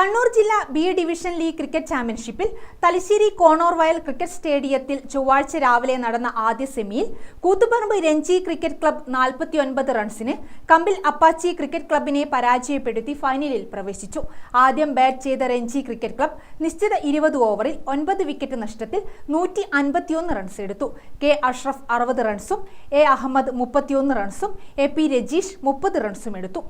കണ്ണൂർ ജില്ലാ B division league cricket ചാമ്പ്യൻഷിപ്പിൽ തലശ്ശേരി കോണോർ വയൽ ക്രിക്കറ്റ് സ്റ്റേഡിയത്തിൽ ചൊവ്വാഴ്ച രാവിലെ നടന്ന ആദ്യ സെമിയിൽ കൂത്തുപറമ്പ് രഞ്ജി ക്രിക്കറ്റ് ക്ലബ് നാൽപ്പത്തിയൊൻപത് റൺസിന് കമ്പിൽ അപ്പാച്ചി ക്രിക്കറ്റ് ക്ലബിനെ പരാജയപ്പെടുത്തി ഫൈനലിൽ പ്രവേശിച്ചു. ആദ്യം ബാറ്റ് ചെയ്ത രഞ്ജി ക്രിക്കറ്റ് ക്ലബ് നിശ്ചിത ഇരുപത് ഓവറിൽ ഒൻപത് വിക്കറ്റ് നഷ്ടത്തിൽ നൂറ്റി അൻപത്തിയൊന്ന് റൺസ് എടുത്തു. കെ അഷ്റഫ് അറുപത് റൺസും എ അഹമ്മദ് മുപ്പത്തിയൊന്ന് റൺസും എ പി രജീഷ് മുപ്പത് റൺസും എടുത്തു.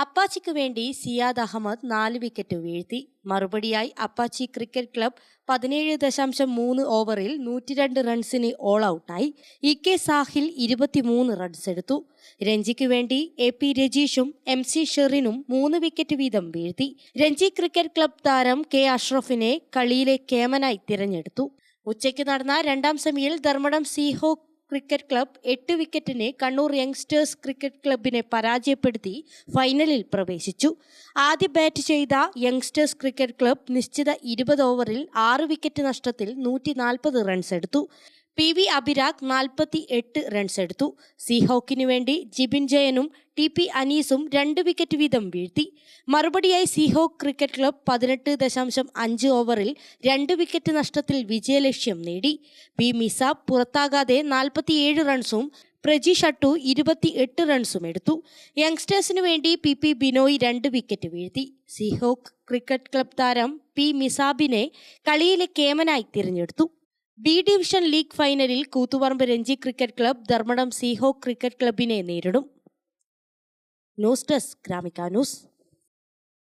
അപ്പാച്ചിക്ക് വേണ്ടി സിയാദ് അഹമ്മദ് നാല് വിക്കറ്റ് വീഴ്ത്തി. മറുപടിയായി അപ്പാച്ചി ക്രിക്കറ്റ് ക്ലബ് പതിനേഴ് ദശാംശം മൂന്ന് ഓവറിൽ നൂറ്റിരണ്ട് റൺസിന് ഓൾ ഔട്ടായി ഇ കെ സാഹിൽ ഇരുപത്തിമൂന്ന് റൺസ് എടുത്തു. രഞ്ജിക്ക് വേണ്ടി എ പി രജീഷും എം സി ഷെറിനും മൂന്ന് വിക്കറ്റ് വീതം വീഴ്ത്തി. രഞ്ജി ക്രിക്കറ്റ് ക്ലബ് താരം കെ അഷ്റഫിനെ കളിയിലെ കേമനായി തിരഞ്ഞെടുത്തു. ഉച്ചയ്ക്ക് നടന്ന രണ്ടാം സെമിയിൽ ധർമ്മടം സീഹോക്ക് ക്രിക്കറ്റ് ക്ലബ് എട്ട് വിക്കറ്റിന് കണ്ണൂർ യങ്സ്റ്റേഴ്സ് ക്രിക്കറ്റ് ക്ലബിനെ പരാജയപ്പെടുത്തി ഫൈനലിൽ പ്രവേശിച്ചു. ആദ്യ ബാറ്റ് ചെയ്ത യങ്സ്റ്റേഴ്സ് ക്രിക്കറ്റ് ക്ലബ് നിശ്ചിത ഇരുപത് ഓവറിൽ ആറ് വിക്കറ്റ് നഷ്ടത്തിൽ നൂറ്റി റൺസ് എടുത്തു. പി വി അഭിരാഗ് നാൽപ്പത്തി എട്ട് റൺസ് എടുത്തു സീഹോക്കിനു വേണ്ടി ജിബിൻ ജയനും ടി പി അനീസും രണ്ട് വിക്കറ്റ് വീതം വീഴ്ത്തി. മറുപടിയായി സീഹോക്ക് ക്രിക്കറ്റ് ക്ലബ് പതിനെട്ട് ദശാംശം അഞ്ച് ഓവറിൽ രണ്ട് വിക്കറ്റ് നഷ്ടത്തിൽ വിജയലക്ഷ്യം നേടി. പി മിസാബ് പുറത്താകാതെ നാൽപ്പത്തിയേഴ് റൺസും പ്രജി ഷട്ടു ഇരുപത്തി എട്ട് റൺസും എടുത്തു. യങ്സ്റ്റേഴ്സിനു വേണ്ടി പി പി ബിനോയ് രണ്ട് വിക്കറ്റ് വീഴ്ത്തി. സീഹോക്ക് ക്രിക്കറ്റ് ക്ലബ് താരം പി മിസാബിനെ കളിയിലെ കേമനായി തിരഞ്ഞെടുത്തു. ബി ഡിവിഷൻ ലീഗ് ഫൈനലിൽ Koothuparamba Ranji cricket club Dharmadam Seahawk cricket ക്ലബിനെ നേരിടും. News desk Gramika news.